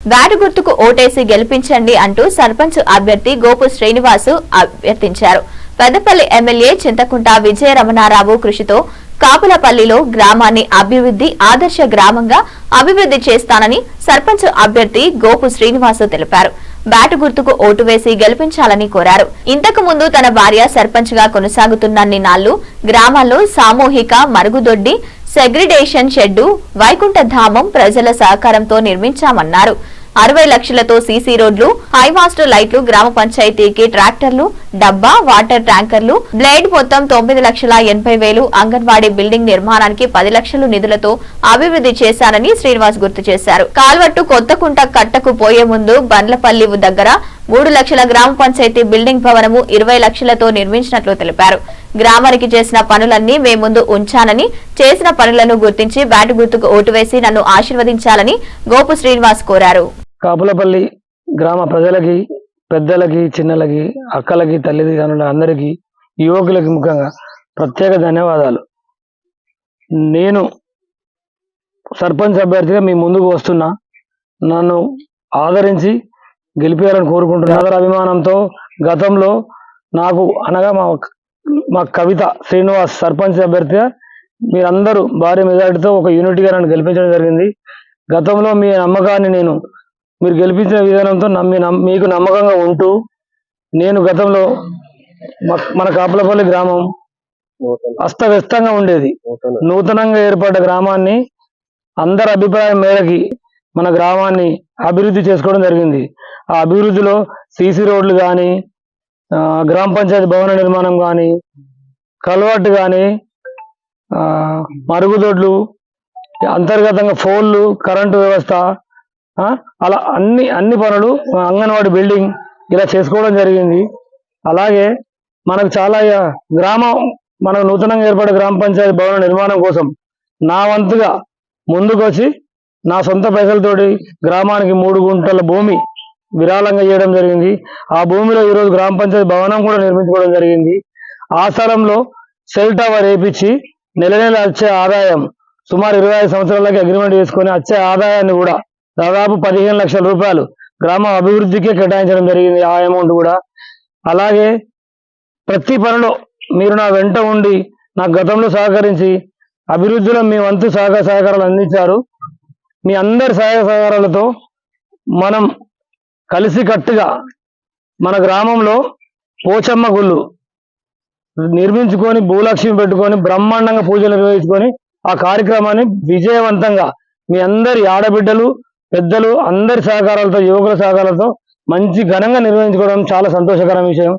Bat గుర్తుకు ఓటేసి గెలిపించండి అంటూ సర్పంచ్ అభ్యర్థి గోపు శ్రీనివాసు అభ్యర్థించారు. పెద్దపల్లి ఎమ్మెల్యే చింతకుంట విజయ రమణారావు కృషితో కాపులపల్లిలో గ్రామాన్ని అభివృద్ధి ఆదర్శ గ్రామంగా అభివృద్ధి చేస్తానని సర్పంచ్ అభ్యర్థి గోపు శ్రీనివాసు తెలిపారు. బ్యాటు గుర్తుకు ఓటు వేసి గెలిపించాలని కోరారు. ఇంతకు ముందు తన భార్య సర్పంచ్గా కొనసాగుతున్నన్ని నాళ్ళు గ్రామాల్లో సామూహిక మరుగుదొడ్డి సెగ్రిడేషన్ షెడ్డు వైకుంఠ ధామం ప్రజల సహకారంతో నిర్మించామన్నారు. అరవై లక్షలతో సీసీ రోడ్లు హైమాస్టర్ లైట్లు గ్రామ పంచాయతీకి ట్రాక్టర్లు డబ్బా వాటర్ ట్యాంకర్లు బ్లేడ్ మొత్తం తొమ్మిది లక్షల ఎనభై వేలు అంగన్వాడీ బిల్డింగ్ నిర్మాణానికి పది లక్షలు నిధులతో అభివృద్ధి చేశానని శ్రీనివాస్ గుర్తు చేశారు. కాల్వట్టు కొత్తకుంట కట్టకు పోయే ముందు బండ్లపల్లి దగ్గర మూడు లక్షల గ్రామ పంచాయతీ బిల్డింగ్ భవనము ఇరవై లక్షలతో నిర్మించినట్లు తెలిపారు. గ్రామానికి చేసిన పనులన్నీ మే ముందు ఉంచానని చేసిన పనులను గుర్తించి బ్యాటు గుర్తుకు ఓటు వేసి నన్ను ఆశీర్వదించాలని గోపు శ్రీనివాస్ కోరారు. కాపులపల్లి గ్రామ ప్రజలకి పెద్దలకి చిన్నలకి అక్కలకి తల్లిదండ్రుల అందరికీ యువకులకి ముఖ్యంగా ప్రత్యేక ధన్యవాదాలు. నేను సర్పంచ్ అభ్యర్థిగా మీ ముందుకు వస్తున్నా. నన్ను ఆదరించి గెలిపేయాలని కోరుకుంటున్నా. ఆదర అభిమానంతో గతంలో నాకు అనగా మా మా కవిత శ్రీనివాస్ సర్పంచ్ అభ్యర్థిగా మీరందరూ భారీ మెజార్టీతో ఒక యూనిట్గా నన్ను గెలిపించడం జరిగింది. గతంలో మీ నమ్మకాన్ని నేను మీరు గెలిపించిన విధానంతో నమ్మి నమ్- మీకు నమ్మకంగా ఉంటూ నేను గతంలో మన కాపులపల్లి గ్రామం అస్తవ్యస్తంగా ఉండేది. నూతనంగా ఏర్పడ్డ గ్రామాన్ని అందరి అభిప్రాయం మేరకి మన గ్రామాన్ని అభివృద్ధి చేసుకోవడం జరిగింది. ఆ అభివృద్ధిలో సీసీ రోడ్లు కానీ గ్రామ పంచాయతీ భవన నిర్మాణం కానీ కల్వర్ట్ కానీ మరుగుదొడ్లు అంతర్గతంగా ఫోన్లు కరెంటు వ్యవస్థ అలా అన్ని అన్ని పనులు అంగన్వాడి బిల్డింగ్ ఇలా చేసుకోవడం జరిగింది. అలాగే మనకు చాలా గ్రామం మనకు నూతనంగా ఏర్పడే గ్రామ పంచాయతీ భవన నిర్మాణం కోసం నా వంతుగా ముందుకొచ్చి నా సొంత పైసలతోటి గ్రామానికి మూడు గుంటల భూమి విరాళంగా ఇవ్వడం జరిగింది. ఆ భూమిలో ఈరోజు గ్రామ పంచాయతీ భవనం కూడా నిర్మించుకోవడం జరిగింది. ఆ స్థలంలో సెల్ టవర్ వేయించి నెల నెల వచ్చే ఆదాయం సుమారు ఇరవై ఐదు సంవత్సరాలకి అగ్రిమెంట్ చేసుకొని వచ్చే ఆదాయాన్ని కూడా దాదాపు పదిహేను లక్షల రూపాయలు గ్రామ అభివృద్ధికే కేటాయించడం జరిగింది ఆ అమౌంట్ కూడా. అలాగే ప్రతి పనిలో మీరు నా వెంట ఉండి నా గతంలో సహకరించి అభివృద్ధిలో మీ వంతు సహకార సహకారాలు అందించారు. మీ అందరి సహాయ సహకారాలతో మనం కలిసి కట్టుగా మన గ్రామంలో పోచమ్మ గుళ్ళు నిర్మించుకొని భూలక్ష్మి పెట్టుకొని బ్రహ్మాండంగా పూజలు నిర్వహించుకొని ఆ కార్యక్రమాన్ని విజయవంతంగా మీ అందరి ఆడబిడ్డలు పెద్దలు అందరి సహకారాలతో యువకుల సహకారాలతో మంచి ఘనంగా నిర్వహించుకోవడం చాలా సంతోషకరమైన విషయం.